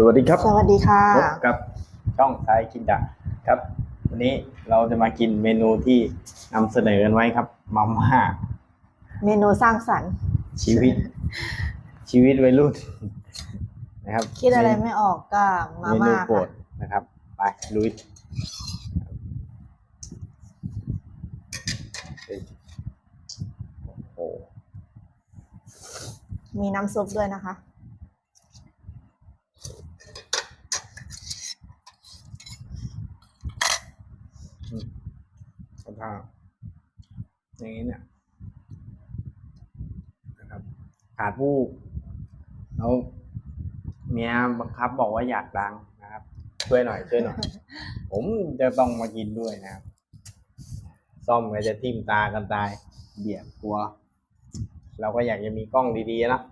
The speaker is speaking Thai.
สวัสดีครับ สวัสดีค่ะพบกับช่องสายกินดะครับ วันนี้เราจะมากินเมนูที่นำเสนอกันไว้ครับมาม่าเมนูสร้างสรรค์ ชีวิต ชีวิตวัยรุ่นนะครับ คิดอะไรไม่ออกก็มาเมนูม่าโปรค่ะดนะครับ ไปลุยโอ้โหมีน้ำซุปด้วยนะคะ ภาพ อย่างนี้เนี่ยนะครับขาดผู้แล้วเมียบังคับบอกว่าอยากดังนะครับ ช่วยหน่อยช่วยหน่อย ผมจะต้องมากินด้วยนะครับ ซ่อมก็จะทิ่มตากันตาย เบียดกลัว เราก็อยากจะมีกล้องดีๆนะ